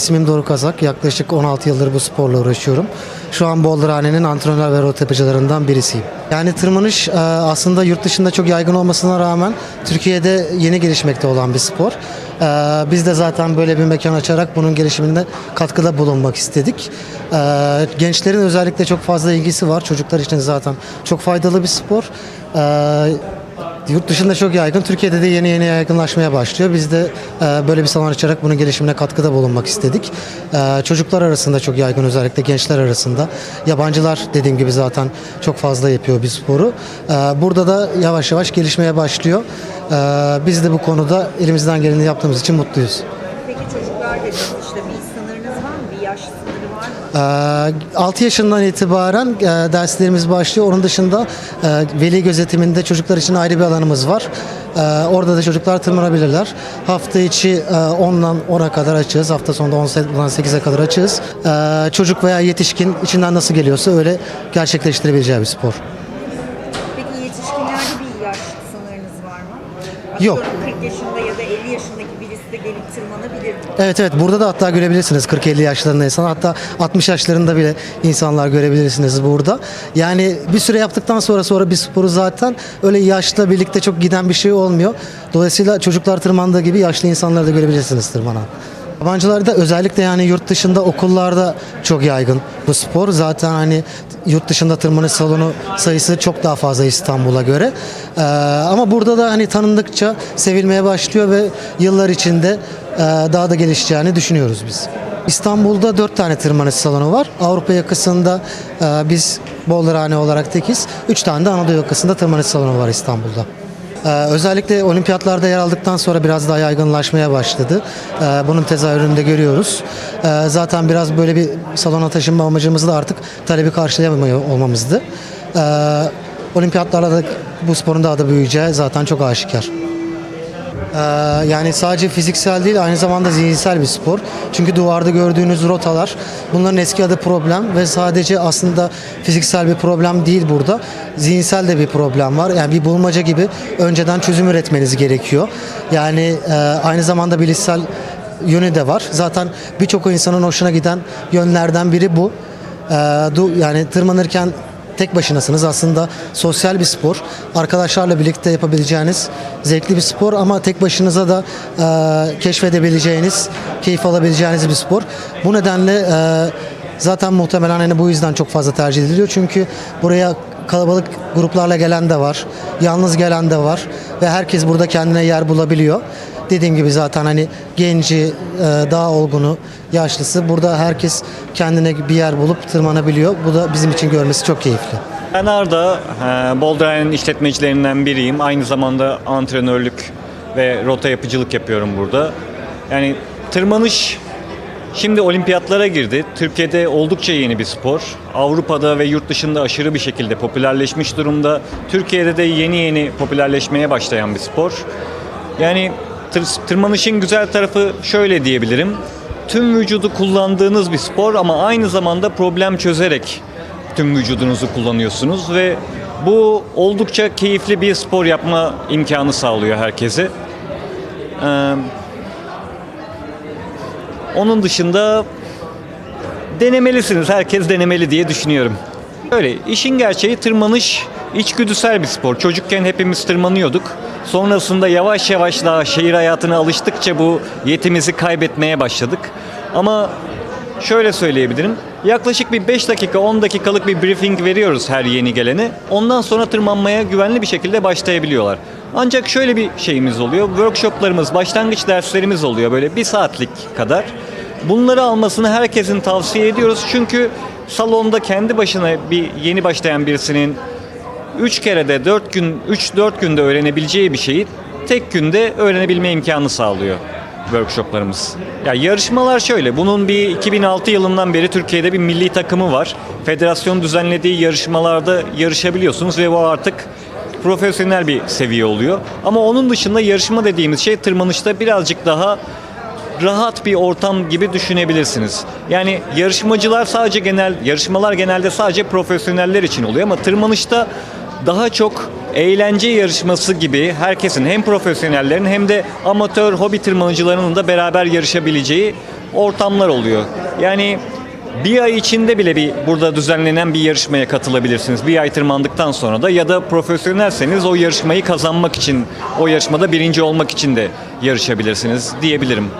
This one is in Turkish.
İsmim Doruk Kazak. Yaklaşık 16 yıldır bu sporla uğraşıyorum. Şu an Boulderhane'nin antrenör ve rota yapıcılarından birisiyim. Yani tırmanış e, aslında yurt dışında çok yaygın olmasına rağmen Türkiye'de yeni gelişmekte olan bir spor. E, Biz de zaten böyle bir mekan açarak bunun gelişiminde katkıda bulunmak istedik. E, Gençlerin özellikle çok fazla ilgisi var. Çocuklar için zaten çok faydalı bir spor. Yurt dışında çok yaygın, Türkiye'de de yeni yeni yaygınlaşmaya başlıyor. Biz de e, böyle bir salon açarak bunun gelişimine katkıda bulunmak istedik. E, çocuklar arasında çok yaygın, özellikle gençler arasında. Yabancılar dediğim gibi zaten çok fazla yapıyor bir sporu. E, burada da yavaş yavaş gelişmeye başlıyor. E, biz de bu konuda elimizden geleni yaptığımız için mutluyuz. Peki çocuklar dediniz işte bir sınırınız var mı? Bir yaş sınırı var mı? 6 yaşından itibaren e, derslerimiz başlıyor. Onun dışında e, veli gözetiminde çocuklar için ayrı bir alanımız var. E, orada da çocuklar tırmanabilirler. Hafta içi e, 10'dan 10'a kadar açığız. Hafta sonunda 10'dan 8'e kadar açığız. Çocuk veya yetişkin içinden nasıl geliyorsa öyle gerçekleştirebileceği bir spor. Peki yetişkinlerde bir yaş sınırınız var mı? Yok. Atıyorum 40 yaşında ya da 50 yaşındaki birisi de gelip tırmanabilir mi? Evet evet burada da hatta görebilirsiniz 40-50 yaşlarında insan hatta 60 yaşlarında bile insanlar görebilirsiniz burada. Yani bir süre yaptıktan sonra sonra bir sporu zaten öyle yaşla birlikte çok giden bir şey olmuyor. Dolayısıyla çocuklar tırmandığı gibi yaşlı insanları da görebilirsiniz tırmanan. Yabancılarda özellikle yani yurt dışında okullarda çok yaygın bu spor. Zaten hani yurt dışında tırmanış salonu sayısı çok daha fazla İstanbul'a göre. Ee, ama burada da hani tanındıkça sevilmeye başlıyor ve yıllar içinde e, daha da gelişeceğini düşünüyoruz biz. İstanbul'da dört tane tırmanış salonu var. Avrupa yakasında e, biz Boulderhane olarak tekiz. Üç tane de Anadolu yakasında tırmanış salonu var İstanbul'da. Ee, özellikle olimpiyatlarda yer aldıktan sonra biraz daha yaygınlaşmaya başladı. Ee, bunun tezahürünü de görüyoruz. Ee, zaten biraz böyle bir salona taşınma amacımız da artık talebi karşılayamıyor olmamızdı. Olimpiyatlarda da bu sporun daha da büyüyeceği zaten çok aşikar. Ee, yani sadece fiziksel değil aynı zamanda zihinsel bir spor. Çünkü duvarda gördüğünüz rotalar bunların eski adı problem ve sadece aslında fiziksel bir problem değil burada. Zihinsel de bir problem var. Yani bir bulmaca gibi önceden çözüm üretmeniz gerekiyor. Yani e, aynı zamanda bilişsel yönü de var. Zaten birçok insanın hoşuna giden yönlerden biri bu. Ee, yani tırmanırken tek başınasınız. Aslında sosyal bir spor. Arkadaşlarla birlikte yapabileceğiniz zevkli bir spor ama tek başınıza da e, keşfedebileceğiniz, keyif alabileceğiniz bir spor. Bu nedenle e, zaten muhtemelen hani bu yüzden çok fazla tercih ediliyor. Çünkü buraya kalabalık gruplarla gelen de var, yalnız gelen de var ve herkes burada kendine yer bulabiliyor. Dediğim gibi zaten hani genci, e, daha olgunu, yaşlısı burada herkes kendine bir yer bulup tırmanabiliyor. Bu da bizim için görmesi çok keyifli. Ben Arda, e, Boulderhane'in işletmecilerinden biriyim. Aynı zamanda antrenörlük ve rota yapıcılık yapıyorum burada. Yani tırmanış şimdi olimpiyatlara girdi. Türkiye'de oldukça yeni bir spor. Avrupa'da ve yurt dışında aşırı bir şekilde popülerleşmiş durumda. Türkiye'de de yeni yeni popülerleşmeye başlayan bir spor. Yani tır- tırmanışın güzel tarafı şöyle diyebilirim. Tüm vücudu kullandığınız bir spor ama aynı zamanda problem çözerek tüm vücudunuzu kullanıyorsunuz ve bu oldukça keyifli bir spor yapma imkanı sağlıyor herkese. Ee, Onun dışında denemelisiniz. Herkes denemeli diye düşünüyorum. Öyle işin gerçeği tırmanış içgüdüsel bir spor. Çocukken hepimiz tırmanıyorduk. Sonrasında yavaş yavaş daha şehir hayatına alıştıkça bu yetimizi kaybetmeye başladık. Ama şöyle söyleyebilirim. Yaklaşık bir 5 dakika 10 dakikalık bir briefing veriyoruz her yeni gelene. Ondan sonra tırmanmaya güvenli bir şekilde başlayabiliyorlar. Ancak şöyle bir şeyimiz oluyor. Workshoplarımız, başlangıç derslerimiz oluyor böyle bir saatlik kadar. Bunları almasını herkesin tavsiye ediyoruz. Çünkü salonda kendi başına bir yeni başlayan birisinin 3 kerede 4 gün 3-4 günde öğrenebileceği bir şeyi tek günde öğrenebilme imkanı sağlıyor workshoplarımız. Ya yarışmalar şöyle. Bunun bir 2006 yılından beri Türkiye'de bir milli takımı var. Federasyon düzenlediği yarışmalarda yarışabiliyorsunuz ve bu artık profesyonel bir seviye oluyor. Ama onun dışında yarışma dediğimiz şey tırmanışta birazcık daha rahat bir ortam gibi düşünebilirsiniz. Yani yarışmacılar sadece genel yarışmalar genelde sadece profesyoneller için oluyor ama tırmanışta daha çok eğlence yarışması gibi herkesin hem profesyonellerin hem de amatör hobi tırmanıcılarının da beraber yarışabileceği ortamlar oluyor. Yani bir ay içinde bile bir burada düzenlenen bir yarışmaya katılabilirsiniz. Bir ay tırmandıktan sonra da ya da profesyonelseniz o yarışmayı kazanmak için, o yarışmada birinci olmak için de yarışabilirsiniz diyebilirim.